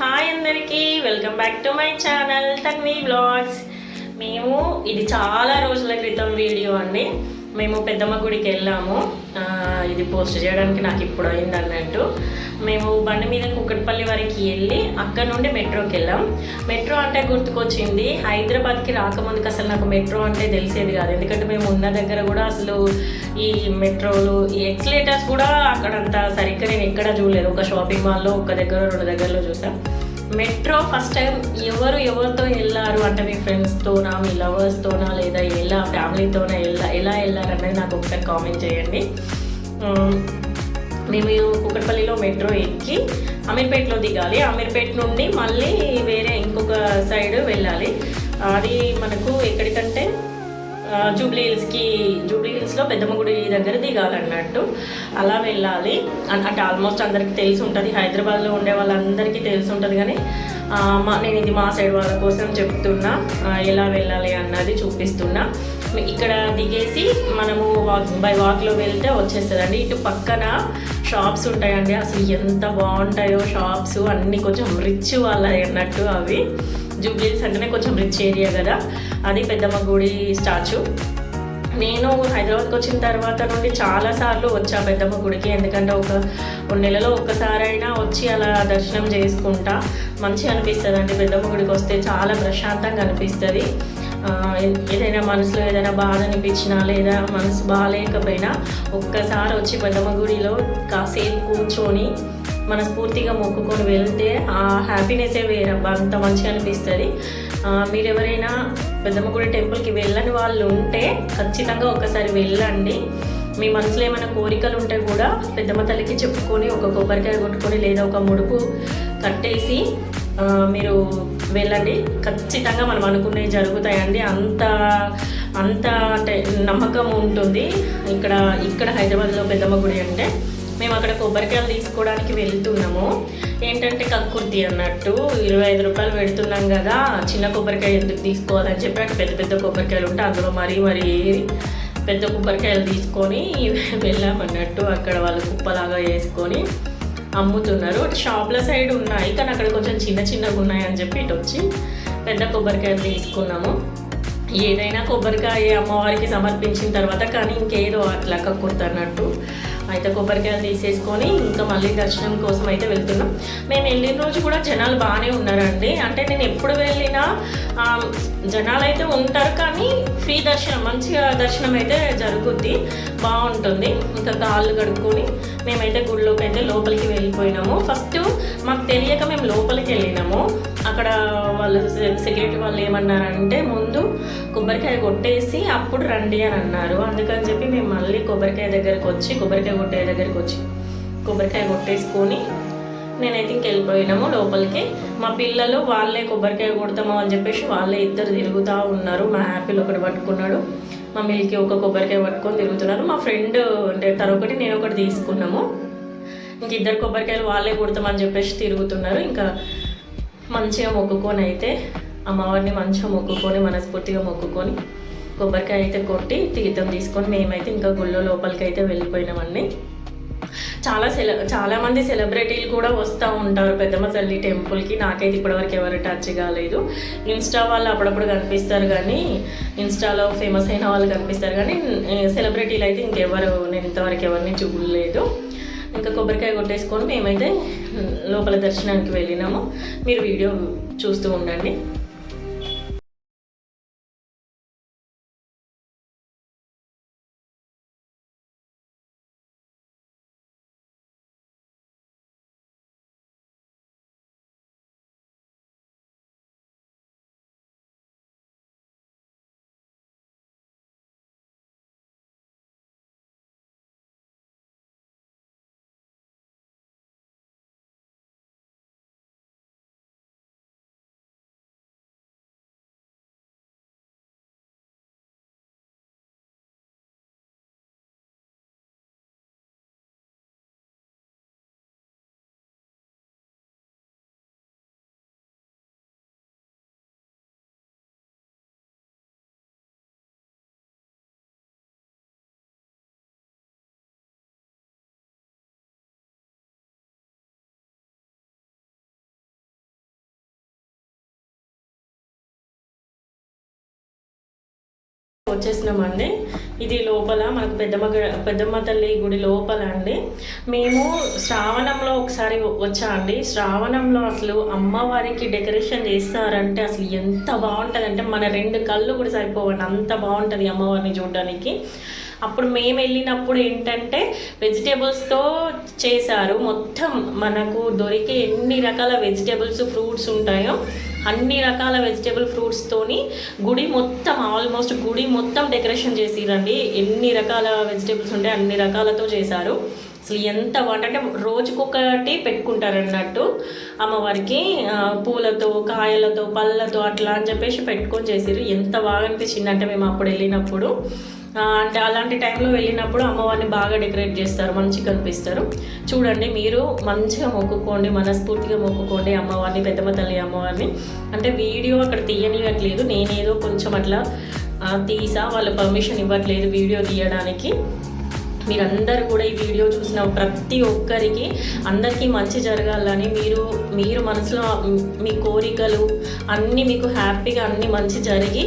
Hi అందరికీ welcome back to my channel Tanvi blogs. మేము ఇది చాలా రోజుల క్రితం వీడియో అండి. మేము పెద్దమ్మ గుడికి వెళ్ళాము. ఇది పోస్ట్ చేయడానికి నాకు ఇప్పుడు అయింది అన్నట్టు మేము బండి మీద కుక్కట్పల్లి వరకు వెళ్ళి అక్కడ నుండి మెట్రోకి వెళ్ళాం. మెట్రో అంటే గుర్తుకొచ్చింది. హైదరాబాద్కి రాకముందుకు అసలు నాకు మెట్రో అంటే తెలిసేది కాదు. ఎందుకంటే మేము ఉన్న దగ్గర కూడా అసలు ఈ మెట్రోలు ఈ ఎక్స్లేటర్స్ కూడా అక్కడంత సరిగ్గా నేను ఎక్కడ చూడలేదు. ఒక షాపింగ్ మాల్లో ఒక దగ్గర రెండు దగ్గరలో చూసాం. మెట్రో ఫస్ట్ టైం ఎవరు ఎవరితో వెళ్ళారు అంటే మీ ఫ్రెండ్స్తోనా మీ లవర్స్తోనా లేదా ఎలా ఫ్యామిలీతోనా ఎలా ఎలా వెళ్ళారు అనేది నాకు ఒకసారి కామెంట్ చేయండి. మేము కుకట్పల్లిలో మెట్రో ఎక్కి అమీర్పేటలో దిగాలి. అమీర్పేట నుండి మళ్ళీ వేరే ఇంకొక సైడ్ వెళ్ళాలి. అది మనకు ఎక్కడికంటే జూబ్లీ హిల్స్కి జూబ్లీ హిల్స్లో పెద్దమ్మ గుడి దగ్గర దిగాలన్నట్టు అలా వెళ్ళాలి. అంటే ఆల్మోస్ట్ అందరికీ తెలిసి ఉంటుంది. హైదరాబాద్లో ఉండే వాళ్ళందరికీ తెలిసి ఉంటుంది కానీ మా నేను ఇది మా సైడ్ వాళ్ళ కోసం చెప్తున్నా. ఎలా వెళ్ళాలి అన్నది చూపిస్తున్నా. ఇక్కడ దిగేసి మనము వాక్ బై వాక్లో వెళ్తే వచ్చేస్తుందండి. ఇటు పక్కన షాప్స్ ఉంటాయండి. అసలు ఎంత బాగుంటాయో షాప్స్ అన్నీ కొంచెం రిచ్ వాళ్ళ అన్నట్టు అవి. జూబ్లీస్ అంటేనే కొంచెం రిచ్ ఏరియా కదా. అది పెద్దమ్మ గుడి స్టాచ్యూ నేను హైదరాబాద్కి వచ్చిన తర్వాత నుండి చాలా సార్లు వచ్చా పెద్దమ్మ గుడికి. ఎందుకంటే ఒక నెలలో ఒక్కసారైనా వచ్చి అలా దర్శనం చేసుకుంటా. మంచిగా అనిపిస్తుంది అండి పెద్దమ్మ గుడికి వస్తే చాలా ప్రశాంతంగా అనిపిస్తుంది. ఏదైనా మనసులో ఏదైనా బాధ అనిపించినా లేదా మనసు బాగాలేకపోయినా ఒక్కసారి వచ్చి పెద్దమ్మ గుడిలో కాసేపు కూర్చొని మనస్ఫూర్తిగా మొక్కుకొని వెళ్తే ఆ హ్యాపీనెస్సే వేరబ్బా. అంత మంచిగా అనిపిస్తుంది. మీరు ఎవరైనా పెద్దమ్మ గుడి టెంపుల్కి వెళ్ళని వాళ్ళు ఉంటే ఖచ్చితంగా ఒకసారి వెళ్ళండి. మీ మనసులో ఏమైనా కోరికలు ఉంటే కూడా పెద్దమ్మ తల్లికి చెప్పుకొని ఒక కొబ్బరికాయ కొట్టుకొని లేదా ఒక ముడుపు కట్టేసి మీరు వెళ్ళండి. ఖచ్చితంగా మనం అనుకునేవి జరుగుతాయండి. అంత అంత అంటే నమ్మకం ఉంటుంది. ఇక్కడ ఇక్కడ హైదరాబాద్లో పెద్దమ్మ గుడి అంటే మేము అక్కడ కొబ్బరికాయలు తీసుకోవడానికి వెళ్తున్నాము. ఏంటంటే కక్కుర్తి అన్నట్టు ఇరవై ఐదు రూపాయలు పెడుతున్నాం కదా చిన్న కొబ్బరికాయ ఎందుకు తీసుకోవాలని చెప్పి అక్కడ పెద్ద పెద్ద కొబ్బరికాయలు ఉంటే అందులో మరీ మరీ పెద్ద కొబ్బరికాయలు తీసుకొని వెళ్ళామన్నట్టు అక్కడ వాళ్ళు కుప్పలాగా వేసుకొని అమ్ముతున్నారు. షాప్ల సైడ్ ఉన్నాయి కానీ అక్కడ కొంచెం చిన్న చిన్నగా ఉన్నాయని చెప్పి ఇటు వచ్చి పెద్ద కొబ్బరికాయలు తీసుకున్నాము. ఏదైనా కొబ్బరికాయ అమ్మవారికి సమర్పించిన తర్వాత కానీ ఇంకేదో అట్లా కక్కుర్తన్నట్టు. అయితే కొబ్బరికాయలు తీసేసుకొని ఇంకా మళ్ళీ దర్శనం కోసం అయితే వెళ్తున్నాం. మేము వెళ్ళిన రోజు కూడా జనాలు బాగానే ఉన్నారండి. అంటే నేను ఎప్పుడు వెళ్ళినా జనాలు అయితే ఉంటారు కానీ ఫ్రీ దర్శనం మంచిగా దర్శనం అయితే జరుగుద్ది. బాగుంటుంది. ఇంకా కాళ్ళు కడుక్కొని మేమైతే గుడిలోకి అయితే లోపలికి వెళ్ళిపోయినాము. ఫస్ట్ మాకు తెలియక మేము లోపలికి వెళ్ళినాము. అక్కడ వాళ్ళు సెక్యూరిటీ వాళ్ళు ఏమన్నారంటే ముందు కొబ్బరికాయ కొట్టేసి అప్పుడు రండి అని అన్నారు. అందుకని చెప్పి మేము మళ్ళీ కొబ్బరికాయ దగ్గరికి వచ్చి కొబ్బరికాయ కొట్టే దగ్గరికి వచ్చి కొబ్బరికాయ కొట్టేసుకొని నేనైతే ఇంక వెళ్ళిపోయినాము. లోపలికి మా పిల్లలు వాళ్ళే కొబ్బరికాయ కొడతాము అని చెప్పేసి వాళ్ళే ఇద్దరు తిరుగుతూ ఉన్నారు. మా యాపిల్ ఒకటి పట్టుకున్నాడు. మా మిల్కి ఒక కొబ్బరికాయ పట్టుకొని తిరుగుతున్నారు. మా ఫ్రెండ్ అంటే తను ఒకటి నేను ఒకటి తీసుకున్నాము. ఇంక ఇద్దరు కొబ్బరికాయలు వాళ్ళే కొడతామని చెప్పేసి తిరుగుతున్నారు. ఇంకా మంచిగా మొక్కుకొని అయితే అమ్మవారిని మంచిగా మొక్కుకొని మనస్ఫూర్తిగా మొక్కుకొని కొబ్బరికాయ అయితే కొట్టి తీర్థం తీసుకొని మేమైతే ఇంకా గుళ్ళో లోపలికి అయితే వెళ్ళిపోయినామండి. చాలా సెల చాలా మంది సెలబ్రిటీలు కూడా వస్తూ ఉంటారు పెద్దమ్మ తల్లి టెంపుల్కి. నాకైతే ఇప్పటివరకు ఎవరు టచ్ కాలేదు. ఇన్స్టా వాళ్ళు అప్పుడప్పుడు కనిపిస్తారు కానీ ఇన్స్టాలో ఫేమస్ అయిన వాళ్ళు కనిపిస్తారు కానీ సెలబ్రిటీలు అయితే ఇంకెవరు నేను ఇంతవరకు ఎవరిని చూడలేదు. ఇంకా కొబ్బరికాయ కొట్టేసుకొని మేమైతే లోపల దర్శనానికి వెళ్ళినాము. మీరు వీడియో చూస్తూ ఉండండి. వచ్చేసినామండి. ఇది లోపల మనకు పెద్దమ్మ పెద్దమ్మ తల్లి గుడి లోపల అండి. మేము శ్రావణంలో ఒకసారి వచ్చా అండి. శ్రావణంలో అసలు అమ్మవారికి డెకరేషన్ చేస్తారంటే అసలు ఎంత బాగుంటుంది అంటే మన రెండు కళ్ళు కూడా సరిపోవండి. అంత బాగుంటుంది అమ్మవారిని చూడడానికి. అప్పుడు మేము వెళ్ళినప్పుడు ఏంటంటే వెజిటేబుల్స్తో చేశారు. మొత్తం మనకు దొరికే ఎన్ని రకాల వెజిటేబుల్స్ ఫ్రూట్స్ ఉంటాయో అన్ని రకాల వెజిటేబుల్ ఫ్రూట్స్తోని గుడి మొత్తం ఆల్మోస్ట్ గుడి మొత్తం డెకరేషన్ చేసిరండి. ఎన్ని రకాల వెజిటేబుల్స్ ఉంటాయి అన్ని రకాలతో చేశారు. అసలు ఎంత వంట అంటే రోజుకొకటి పెట్టుకుంటారన్నట్టు అమ్మవారికి పూలతో కాయలతో పళ్ళతో అట్లా అని చెప్పేసి పెట్టుకొని చేసిరు ఎంత బాగా అనిపించింది అంటే మేము అప్పుడు వెళ్ళినప్పుడు. అంటే అలాంటి టైంలో వెళ్ళినప్పుడు అమ్మవారిని బాగా డెకరేట్ చేస్తారు మంచిగా కనిపిస్తారు. చూడండి మీరు మంచిగా మొక్కుకోండి మనస్ఫూర్తిగా మొక్కుకోండి అమ్మవారిని పెద్దమ్మ తల్లి అమ్మవారిని అంటే వీడియో అక్కడ తీయనివ్వట్లేదు నేనేదో కొంచెం అట్లా తీసా వాళ్ళు పర్మిషన్ ఇవ్వట్లేదు వీడియో తీయడానికి. మీరందరూ కూడా ఈ వీడియో చూసిన ప్రతి ఒక్కరికి అందరికీ మంచి జరగాలని మీరు మీరు మనసులో మీ కోరికలు అన్నీ మీకు హ్యాపీగా అన్నీ మంచి జరిగి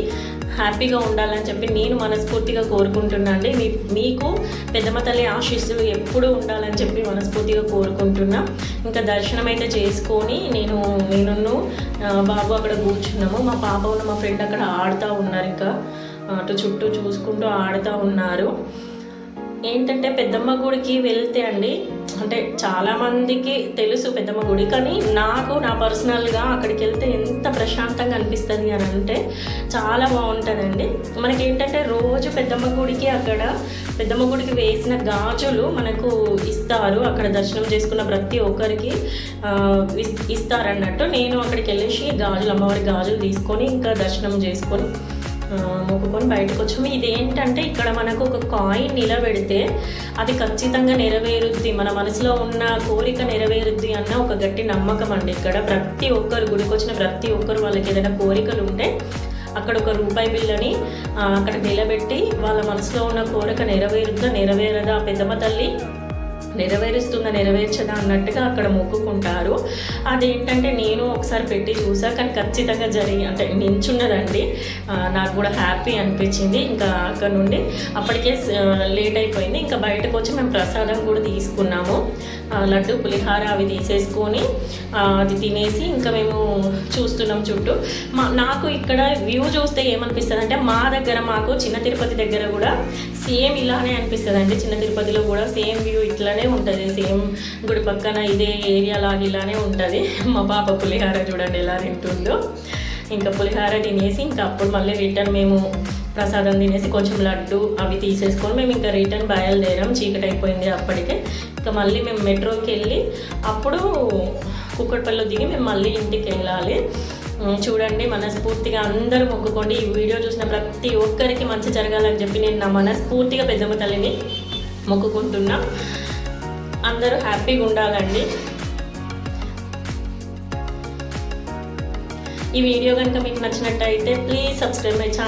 హ్యాపీగా ఉండాలని చెప్పి నేను మనస్ఫూర్తిగా కోరుకుంటున్నా అండి. మీ మీకు పెద్దమ్మ తల్లి ఆశీస్సులు ఎప్పుడూ ఉండాలని చెప్పి మనస్ఫూర్తిగా కోరుకుంటున్నా. ఇంకా దర్శనం అయితే చేసుకొని నేను నేను బాబు అక్కడ కూర్చున్నాము. మా పాప ఉన్న మా ఫ్రెండ్ అక్కడ ఆడుతూ ఉన్నారు ఇంకా. అటు చుట్టూ చూసుకుంటూ ఆడుతూ ఉన్నారు. ఏంటంటే పెద్దమ్మ గుడికి వెళ్తే అండి అంటే చాలా మందికి తెలుసు పెద్దమ్మ గుడి కానీ నాకు నా పర్సనల్గా అక్కడికి వెళ్తే ఎంత ప్రశాంతంగా అనిపిస్తుంది అని అంటే చాలా బాగుంటుందండి. మనకి ఏంటంటే రోజు పెద్దమ్మ గుడికి అక్కడ పెద్దమ్మ గుడికి వేసిన గాజులు మనకు ఇస్తారు. అక్కడ దర్శనం చేసుకున్న ప్రతి ఒక్కరికి ఇస్తారన్నట్టు నేను అక్కడికి వెళ్ళేసి గాజులు అమ్మవారి గాజులు తీసుకొని ఇంకా దర్శనం చేసుకొని ఆ, మొక్కుకొని బయటకు వచ్చాము. ఇది ఏంటంటే ఇక్కడ మనకు ఒక కాయిన్ నిలబెడితే అది ఖచ్చితంగా నెరవేరుద్ది. మన మనసులో ఉన్న కోరిక నెరవేరుద్ది అన్న ఒక గట్టి నమ్మకం అండి ఇక్కడ. ప్రతి ఒక్కరు గుడికి వచ్చిన ప్రతి ఒక్కరు వాళ్ళకి ఏదైనా కోరికలు ఉంటే అక్కడ ఒక రూపాయి బిల్లని అక్కడ నిలబెట్టి వాళ్ళ మనసులో ఉన్న కోరిక నెరవేరుద్దా నెరవేరదా? పెద్దమ్మ తల్లి నెరవేరుస్తున్న నెరవేర్చదా అన్నట్టుగా అక్కడ మొక్కుకుంటారు. అదేంటంటే నేను ఒకసారి పెట్టి చూసా కానీ ఖచ్చితంగా జరిగి అంటే నించున్నదండి. నాకు కూడా హ్యాపీ అనిపించింది. ఇంకా అక్కడ నుండి అప్పటికే లేట్ అయిపోయింది. ఇంకా బయటకు వచ్చి మేము ప్రసాదం కూడా తీసుకున్నాము. లడ్డు పులిహార అవి తీసేసుకొని అది తినేసి ఇంకా మేము చూస్తున్నాం చుట్టూ. మా నాకు ఇక్కడ వ్యూ చూస్తే ఏమనిపిస్తుంది అంటే మా దగ్గర మాకు చిన్న తిరుపతి దగ్గర కూడా సేమ్ ఇలానే అనిపిస్తుంది అండి చిన్న తిరుపతిలో కూడా సేమ్ వ్యూ ఇట్లానే ఉంటుంది. సేమ్ గుడి పక్కన ఇదే ఏరియా లాగా ఇలానే ఉంటుంది. మా పాప పులిహార చూడండి ఎలా తింటుందో. ఇంకా పులిహార తినేసి ఇంకా అప్పుడు మళ్ళీ రిటర్న్ మేము ప్రసాదం తినేసి కొంచెం లడ్డు అవి తీసేసుకొని మేము ఇంకా రిటర్న్ బయలుదేరాం. చీకటి అయిపోయింది అప్పటికే. ఇంకా మళ్ళీ మేము మెట్రోకి వెళ్ళి అప్పుడు కుక్కడపల్లిలో దిగి మేము మళ్ళీ ఇంటికి వెళ్ళాలి. చూడండి మనస్ఫూర్తిగా అందరూ మొక్కుకోండి. ఈ వీడియో చూసిన ప్రతి ఒక్కరికి మంచి జరగాలని చెప్పి నేను నా మనస్ఫూర్తిగా పెద్దమ్మ తల్లిని మొక్కుకుంటున్నా. అందరూ హ్యాపీగా ఉండాలండి. ఈ వీడియో కనుక మీకు నచ్చినట్టయితే ప్లీజ్ సబ్స్క్రైబ్ మై ఛానల్.